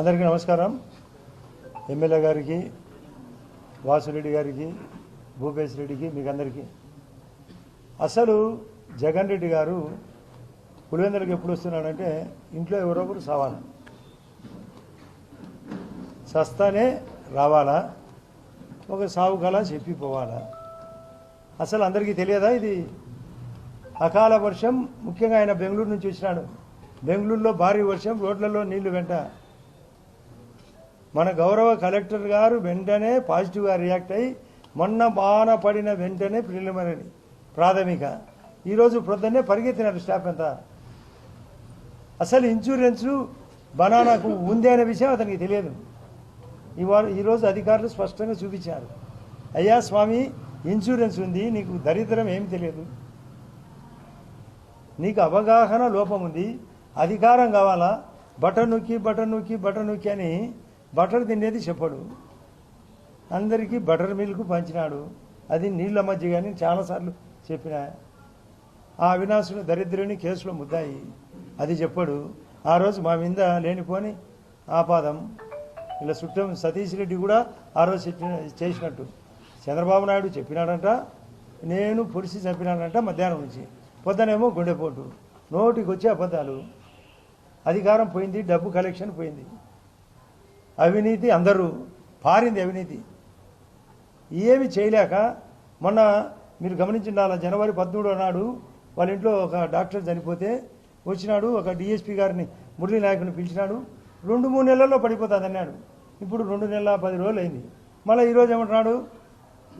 అందరికీ నమస్కారం. ఎమ్మెల్యే గారికి వాసురెడ్డి గారికి భూపేశ్ రెడ్డికి మీకు అందరికీ అసలు జగన్ రెడ్డి గారు పులివెందులకు ఎప్పుడు వస్తున్నాడంటే ఇంట్లో ఎవరో ఒకరు సావాలి. సస్తానే రావాలా ఒక సాగు కళ చెప్పి పోవాలా అసలు అందరికీ తెలియదా ఇది? అకాల వర్షం ముఖ్యంగా ఆయన బెంగళూరు నుంచి వచ్చినాడు. బెంగళూరులో భారీ వర్షం రోడ్లలో నీళ్ళు వెంట మన గౌరవ కలెక్టర్ గారు వెంటనే పాజిటివ్గా రియాక్ట్ అయ్యి మొన్న బాన పడిన వెంటనే ప్రిలిమినరీ ప్రాథమిక. ఈరోజు ప్రొద్దున్నే పరిగెత్తినారు స్టాఫ్ అంతా. అసలు ఇన్సూరెన్సు బనానాకు ఉంది అనే విషయం అతనికి తెలియదు. ఇవాళ ఈరోజు అధికారులు స్పష్టంగా చూపించారు. అయ్యా స్వామి ఇన్సూరెన్స్ ఉంది నీకు దరిద్రం ఏం తెలియదు. నీకు అవగాహన లోపం ఉంది అధికారం కావాలా? బటన్ నొక్కి బటన్ నొక్కి బటన్ నొక్కి అని బటర్ తినేది చెప్పడు. అందరికీ బటర్ మిల్క్ పంచినాడు. అది నీళ్ళ మధ్య కానీ చాలాసార్లు చెప్పిన. ఆ అవినాశుడు దరిద్రుని కేసులో ముద్దాయి. అది చెప్పాడు. ఆ రోజు మా మీద లేనిపోని ఆపాదం. ఇలా చుట్టం సతీష్ రెడ్డి కూడా ఆ రోజు చెప్పిన- చేసినట్టు. చంద్రబాబు నాయుడు చెప్పినాడంట నేను పురిసి చంపినాడంట మధ్యాహ్నం నుంచి. పొద్దునేమో గుండెపోటు. నోటికి వచ్చే అబద్ధాలు. అధికారం పోయింది డబ్బు కలెక్షన్ పోయింది. అవినీతి అందరూ పారింది అవినీతి. ఏమి చేయలేక మొన్న మీరు గమనించిండాల జనవరి పద్మూడో నాడు వాళ్ళ ఇంట్లో ఒక డాక్టర్ చనిపోతే వచ్చినాడు ఒక డిఎస్పీ గారిని మురళీ నాయకుని పిలిచినాడు. రెండు మూడు నెలల్లో పడిపోతుంది అన్నాడు ఇప్పుడు రెండు నెలల పది రోజులు అయింది. మళ్ళీ ఈరోజు ఏమంటున్నాడు?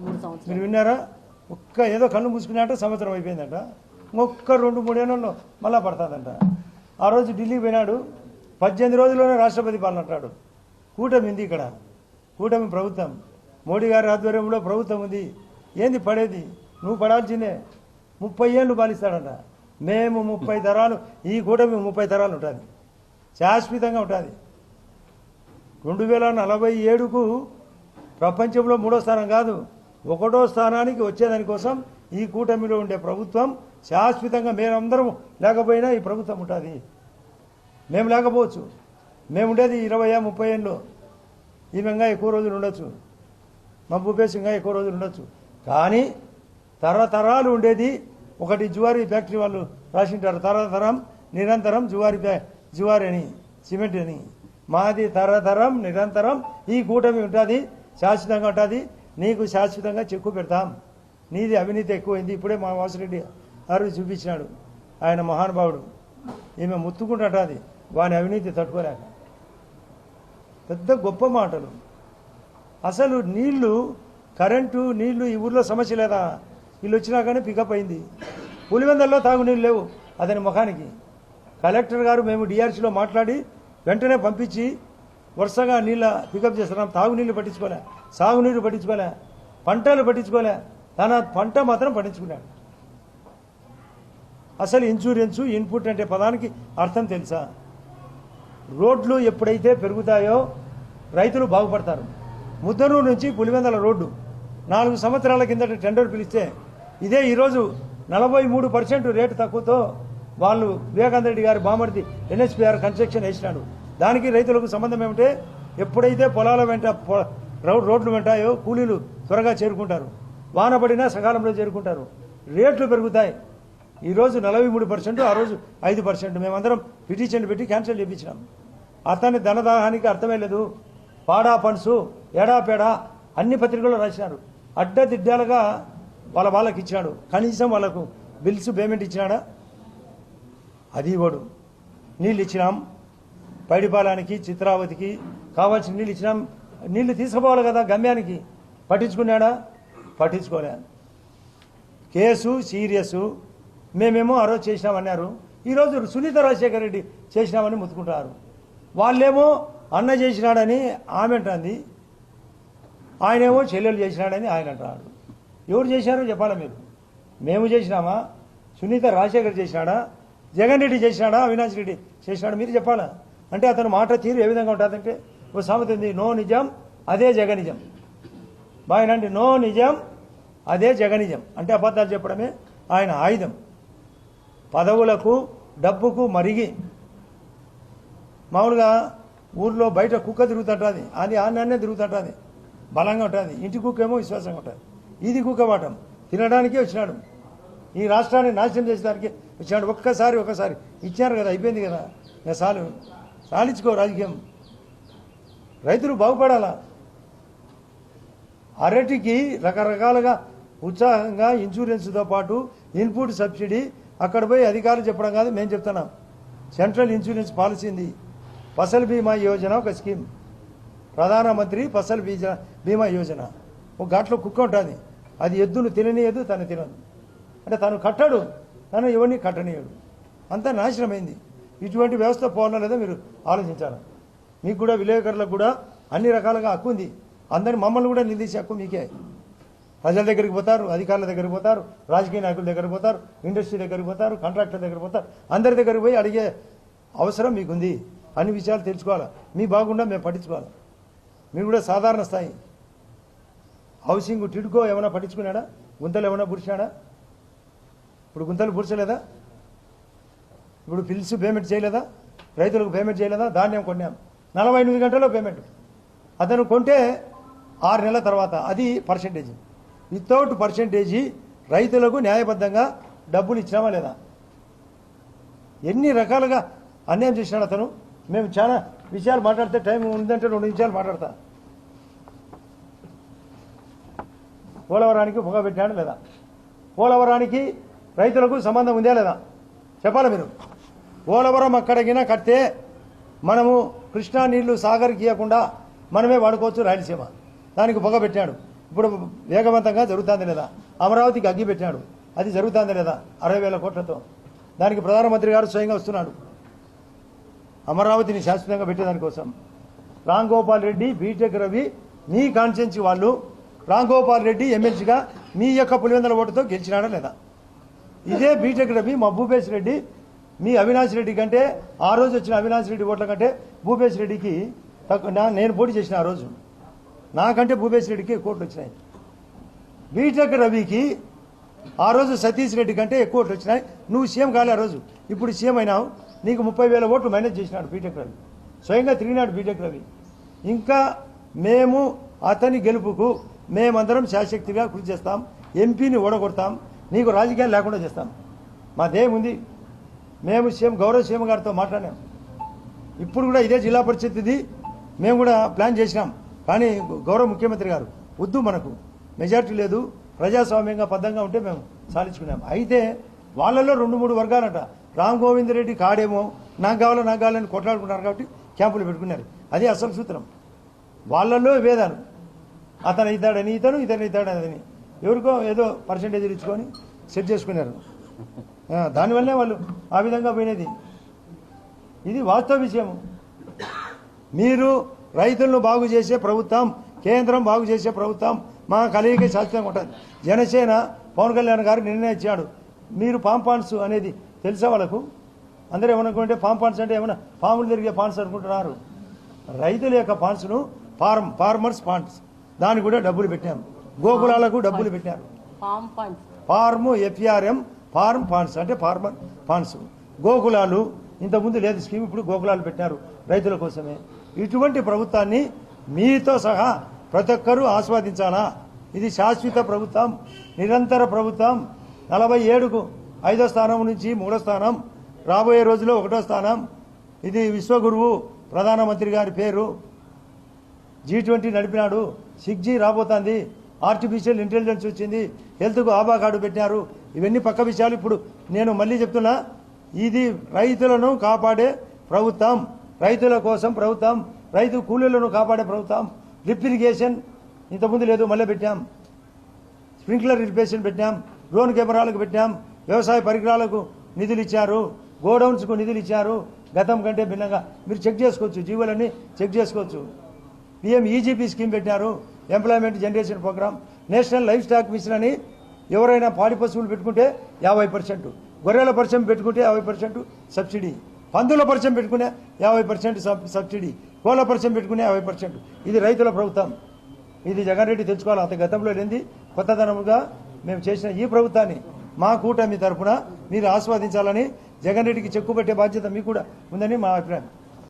మూడు మీరు విన్నారా? ఒక్క ఏదో కళ్ళు మూసుకున్నట్ట సంవత్సరం అయిపోయిందంట. ఒక్క రెండు మూడేళ్ళలో మళ్ళా పడుతుందంట. ఆ రోజు ఢిల్లీకి పోయినాడు. పద్దెనిమిది రోజుల్లోనే రాష్ట్రపతి పాలన అంటాడు కూటమి ఉంది ఇక్కడ. కూటమి ప్రభుత్వం. మోడీ గారి ఆధ్వర్యంలో ప్రభుత్వం ఉంది. ఏంది పడేది? నువ్వు పడాల్సిందే. ముప్పై ఏళ్ళు పాలిస్తాడంట. మేము ముప్పై తరాలు ఈ కూటమి ముప్పై తరాలు ఉంటుంది. శాశ్వతంగా ఉంటుంది. రెండు వేల నలభై ఏడుకు ప్రపంచంలో మూడో స్థానం కాదు ఒకటో స్థానానికి వచ్చేదానికోసం ఈ కూటమిలో ఉండే ప్రభుత్వం శాశ్వతంగా మేమందరం లేకపోయినా ఈ ప్రభుత్వం ఉంటుంది. మేము లేకపోవచ్చు. మేము ఉండేది ఇరవై ముప్పై ఏళ్ళు. ఈమె ఇంకా ఎక్కువ రోజులు ఉండొచ్చు. మా భూపేశ్ ఇంకా ఎక్కువ రోజులు ఉండొచ్చు. కానీ తరతరాలు ఉండేది ఒకటి జువారీ ఫ్యాక్టరీ వాళ్ళు రాసింటారు. తరతరం నిరంతరం జువారీ జువారీ అని సిమెంట్ అని. మాది తరతరం నిరంతరం ఈ కూటమి ఉంటుంది శాశ్వతంగా ఉంటుంది. నీకు శాశ్వతంగా చెక్కు పెడతాం. నీది అవినీతి ఎక్కువైంది. ఇప్పుడే మా వాసిరెడ్డి గారు చూపించినాడు. ఆయన మహానుభావుడు. ఈమె ముత్తుకుంటుంటుంది వాని అవినీతి తట్టుకోలేక. పెద్ద గొప్ప మాటలు. అసలు నీళ్ళు కరెంటు నీళ్ళు ఈ ఊర్లో సమస్య లేదా? వీళ్ళు వచ్చినాకనే పికప్ అయింది. పులివెందల్లో తాగునీళ్ళు లేవు అతని ముఖానికి. కలెక్టర్ గారు మేము డిఆర్సీలో మాట్లాడి వెంటనే పంపించి వరుసగా నీళ్ళ పికప్ చేస్తున్నాం. తాగునీళ్ళు పట్టించుకోలే సాగునీరు పట్టించుకోలే పంటలు పట్టించుకోలే. తన పంట మాత్రం పట్టించుకున్నాడు. అసలు ఇన్సూరెన్సు ఇన్పుట్ అంటే పదానికి అర్థం తెలుసా? రోడ్లు ఎప్పుడైతే పెరుగుతాయో రైతులు బాగుపడతారు. ముద్దనూరు నుంచి పులివెందల రోడ్డు. నాలుగు సంవత్సరాల కిందట టెండర్ పిలిస్తే ఇదే ఈరోజు నలభై మూడు పర్సెంట్ రేటు తక్కువతో వాళ్ళు వివేకానంద రెడ్డి గారి బామర్ది ఎన్హెచ్పిఆర్ కన్స్ట్రక్షన్ వేసినాడు. దానికి రైతులకు సంబంధం ఏమిటంటే ఎప్పుడైతే పొలాల వెంట పొ- రోడ్లు వెంటాయో కూలీలు త్వరగా చేరుకుంటారు. వాన పడినా సకాలంలో చేరుకుంటారు. రేట్లు పెరుగుతాయి. ఈరోజు నలభై మూడు పర్సెంట్ ఆ రోజు ఐదు పర్సెంట్. మేమందరం పిటిషన్ పెట్టి క్యాన్సిల్ చేయించినాం అతని ధనదాహానికి అర్థమే లేదు. పాడా పన్సు ఎడా పేడా అన్ని పత్రికల్లో రాసినారు. అడ్డదిడ్డాలుగా వాళ్ళ వాళ్ళకి ఇచ్చినాడు. కనీసం వాళ్ళకు బిల్స్ పేమెంట్ ఇచ్చినాడా? అది ఇవ్వడు. నీళ్ళు ఇచ్చినాం. పైడిపాలానికి చిత్రావతికి కావాల్సిన నీళ్ళు ఇచ్చినాం. నీళ్ళు తీసుకుపోవాలి కదా గమ్యానికి. పట్టించుకున్నాడా? పట్టించుకోలే. కేసు సీరియస్ మేమేమో ఆ రోజు చేసినామన్నారు ఈరోజు సునీత రాజశేఖర రెడ్డి చేసినామని ముత్తుకుంటారు వాళ్ళేమో అన్న చేసినాడని ఆమె అంటుంది. ఆయనేమో చెల్లెలు చేసినాడని ఆయన అంటాడు ఎవరు చేశారో చెప్పాలా మీరు మేము చేసినామా? సునీత రాజశేఖర్ చేసినాడా? జగన్ రెడ్డి చేసినాడా? అవినాష్ రెడ్డి చేసినాడా? మీరు చెప్పాలా? అంటే అతను మాట తీరు ఏ విధంగా ఉంటుందంటే ఓ సామెత ఉంది నో నిజం అదే జగనిజం. బాయనండి నో నిజం అదే జగనిజం. అంటే అబద్ధాలు చెప్పడమే ఆయన ఆయుధం. పదవులకు డబ్బుకు మరిగి. మామూలుగా ఊర్లో బయట కుక్క తిరుగుతుంటుంది. అది ఆన్నే తిరుగుతుంటుంది. బలంగా ఉంటుంది. ఇంటి కుక్క ఏమో విశ్వాసంగా ఉంటుంది. ఇది కుక్క వాటం. తినడానికే వచ్చినాడు. ఈ రాష్ట్రాన్ని నాశనం చేసేదానికి వచ్చినాడు. ఒక్కసారి ఒక్కసారి. ఇచ్చారు కదా అయిపోయింది కదా. ఇంకా చాలు. సాలించుకో రాజకీయం. రైతులు బాగుపడాలా? అరటికి రకరకాలుగా ఉత్సాహంగా ఇన్సూరెన్స్తో పాటు ఇన్పుట్ సబ్సిడీ అక్కడ పోయి అధికారులు చెప్పడం కాదు మేము చెప్తున్నాం. సెంట్రల్ ఇన్సూరెన్స్ పాలసీ ఉంది. ఫసల్ బీమా యోజన ఒక స్కీమ్. ప్రధానమంత్రి ఫసల్ బీజ బీమా యోజన. ఒక ఘాట్లో కుక్క ఉంటుంది. అది ఎద్దును తిననీయదు తను తినదు. అంటే తను కట్టడు. తను ఎవరిని కట్టనీయడు. అంతా నాశనమైంది. ఇటువంటి వ్యవస్థ పోవాలో లేదో మీరు ఆలోచించాలి. మీకు కూడా విలేకరులకు కూడా అన్ని రకాలుగా హక్కు ఉంది. అందరిని మమ్మల్ని కూడా నిందించే హక్కు మీకే. ప్రజల దగ్గరికి పోతారు అధికారుల దగ్గరికి పోతారు రాజకీయ నాయకుల దగ్గరికి పోతారు ఇండస్ట్రీ దగ్గరికి పోతారు కాంట్రాక్టర్ దగ్గరికి పోతారు. అందరి దగ్గరికి పోయి అడిగే అవసరం మీకుంది. అన్ని విషయాలు తెలుసుకోవాలి? మీ బాగుండా మేము పట్టించుకోవాలి? మీరు కూడా సాధారణ స్థాయి. హౌసింగ్ టిడ్కో ఏమైనా పట్టించుకున్నాడా? గుంతలు ఏమైనా పురిచాడా ఇప్పుడు గుంతలు పుడిచలేదా? ఇప్పుడు బిల్స్ పేమెంట్ చేయలేదా? రైతులకు పేమెంట్ చేయలేదా? ధాన్యం కొన్నాం. నలభై ఎనిమిది గంటల్లో పేమెంట్. అతను కొంటే ఆరు నెలల తర్వాత. అది పర్సంటేజ్. వితౌట్ పర్సంటేజీ రైతులకు న్యాయబద్ధంగా డబ్బులు ఇచ్చినామా లేదా? ఎన్ని రకాలుగా అన్యాయం చేసినాడు అతను? మేము చాలా విషయాలు మాట్లాడితే టైం ఉందంటే రెండు నిమిషాలు మాట్లాడతా. పోలవరానికి పొగ పెట్టాడు లేదా? పోలవరానికి రైతులకు సంబంధం ఉందా లేదా? చెప్పాలి మీరు? పోలవరం అక్కడికిన కడితే మనము కృష్ణా నీళ్ళు సాగర్కి ఇవ్వకుండా మనమే వాడుకోవచ్చు రాయలసీమ. దానికి పొగ పెట్టాడు ఇప్పుడు వేగవంతంగా జరుగుతుంది లేదా? అమరావతికి అగ్గి పెట్టినాడు. అది జరుగుతుంది లేదా? అరవై వేల కోట్లతో. దానికి ప్రధానమంత్రి గారు స్వయంగా వస్తున్నాడు. అమరావతిని శాశ్వతంగా పెట్టేదానికోసం రామ్ గోపాల్ రెడ్డి బీటెక్ రవి మీ కాన్స్టిట్యున్సీ వాళ్ళు రామ్ గోపాల్ రెడ్డి ఎమ్మెల్సీగా మీ యొక్క పులివెందల ఓటుతో గెలిచినాడా లేదా? ఇదే బీటెక్ రవి మా భూపేష్ రెడ్డి. మీ అవినాష్ రెడ్డి కంటే ఆ రోజు వచ్చిన అవినాష్ రెడ్డి ఓట్ల కంటే భూపేష్ రెడ్డికి తక్కువ నేను పోటీ చేసిన ఆ రోజు. నాకంటే భూపేశ్ రెడ్డికి కోట్లు వచ్చినాయి బీటెక్ రవికి ఆ రోజు సతీష్ రెడ్డి కంటే ఎక్కువ ఓట్లు వచ్చినాయి నువ్వు సీఎం కాలే ఆ రోజు. ఇప్పుడు సీఎం అయినావు. నీకు ముప్పై వేల ఓట్లు మేనేజ్ చేసినాడు బీటెక్ రవి. స్వయంగా తిరిగినాడు బీటెక్ రవి. ఇంకా మేము అతని గెలుపుకు మేమందరం శాశక్తిగా కృషి చేస్తాం. ఎంపీని ఓడగొడతాం. నీకు రాజకీయాలు లేకుండా చేస్తాం. మా ధ్యేయం ఉంది మేము సీఎం గౌరవ సీఎం గారితో మాట్లాడాం ఇప్పుడు కూడా ఇదే జిల్లా పరిస్థితిది. మేము కూడా ప్లాన్ చేసినాం. కానీ గౌరవ ముఖ్యమంత్రి గారు వద్దు మనకు. మెజార్టీ లేదు. ప్రజాస్వామ్యంగా పద్ధంగా ఉంటే మేము సాధించుకున్నాం. అయితే వాళ్ళలో రెండు మూడు వర్గాలట. రామ్ గోవింద్ రెడ్డి కాడేమో నాకు కావాలో నాకు కావాలని కొట్లాడుకున్నారు కాబట్టి క్యాంపులు పెట్టుకున్నారు. అది అసలు సూత్రం. వాళ్ళల్లో వేదాలు అతను ఇతాడని ఇతను ఇతను ఇతాడని ఎవరికో ఏదో పర్సంటేజ్ ఇచ్చుకొని సెట్ చేసుకున్నారు. దానివల్లనే దానివల్లే వాళ్ళు ఆ విధంగా పోయినది. ఇది వాస్తవ విషయం మీరు రైతులను బాగు చేసే ప్రభుత్వం కేంద్రం బాగు చేసే ప్రభుత్వం మా కలిగిక శాశ్వతంగా ఉంటుంది. జనసేన పవన్ కళ్యాణ్ గారు నిర్ణయించాడు మీరు పాంపాన్స్ అనేది తెలుసా వాళ్ళకు? అందరూ ఏమనుకుంటే పాంపాన్స్ అంటే ఏమన్నా పాములు తిరిగే పాన్స్ అనుకుంటున్నారు. రైతుల యొక్క పాన్స్ను ఫార్మ్ ఫార్మర్స్ పాన్స్ దానికి కూడా డబ్బులు పెట్టాం. గోకులాలకు డబ్బులు పెట్టారు ఫార్మ్ ఎఫ్ఆర్ఎం ఫార్మ్ ఫాండ్స్ అంటే ఫార్మర్ ఫాండ్స్ గోకులాలు ఇంతకుముందు లేదు స్కీమ్ ఇప్పుడు గోకులాలు పెట్టారు రైతుల కోసమే. ఇటువంటి ప్రభుత్వాన్ని మీతో సహా ప్రతి ఒక్కరూ ఆస్వాదించాలా? ఇది శాశ్వత ప్రభుత్వం నిరంతర ప్రభుత్వం. నలభై ఏడుకు ఐదో స్థానం నుంచి మూడో స్థానం రాబోయే రోజులో ఒకటో స్థానం. ఇది విశ్వగురువు ప్రధానమంత్రి గారి పేరు. జీ ట్వంటీ నడిపినాడు. సిక్స్ జీ రాబోతోంది. ఆర్టిఫిషియల్ ఇంటెలిజెన్స్ వచ్చింది. హెల్త్కు ఆబా కార్డు పెట్టినారు. ఇవన్నీ పక్క విషయాలు. ఇప్పుడు నేను మళ్ళీ చెప్తున్నా ఇది రైతులను కాపాడే ప్రభుత్వం. రైతుల కోసం ప్రభుత్వం. రైతు కూలీలను కాపాడే ప్రభుత్వం. డ్రిప్ ఇరిగేషన్ ఇంతకుముందు లేదు మళ్ళీ పెట్టాం. స్ప్రింక్లర్ ఇరిగేషన్ పెట్టాం. డ్రోన్ కెమెరాలకు పెట్టాం. వ్యవసాయ పరికరాలకు నిధులు ఇచ్చారు. గోడౌన్స్కు నిధులు ఇచ్చారు. గతం కంటే భిన్నంగా. మీరు చెక్ చేసుకోవచ్చు. జీవులన్నీ చెక్ చేసుకోవచ్చు. పిఎం ఈజీపీ స్కీమ్ పెట్టారు. Employment generation programme. National livestock mission అని ఎవరైనా పాడి పశువులు పెట్టుకుంటే యాభై పర్సెంట్. గొర్రెల పరిచయం పెట్టుకుంటే యాభై పర్సెంట్ సబ్సిడీ పందుల పరిచయం పెట్టుకునే యాభై పర్సెంట్ సబ్సిడీ కోళ్ళ పరిచయం పెట్టుకునే యాభై పర్సెంట్. ఇది రైతుల ప్రభుత్వం. ఇది జగన్ రెడ్డి తెలుసుకోవాలి. అంత గతంలో లేనిది కొత్తదనముగా మేము చేసిన ఈ ప్రభుత్వాన్ని మా కూటమి తరఫున మీరు ఆస్వాదించాలని జగన్ రెడ్డికి చెక్కు పెట్టే బాధ్యత మీకు కూడా ఉందని మా అభిప్రాయం.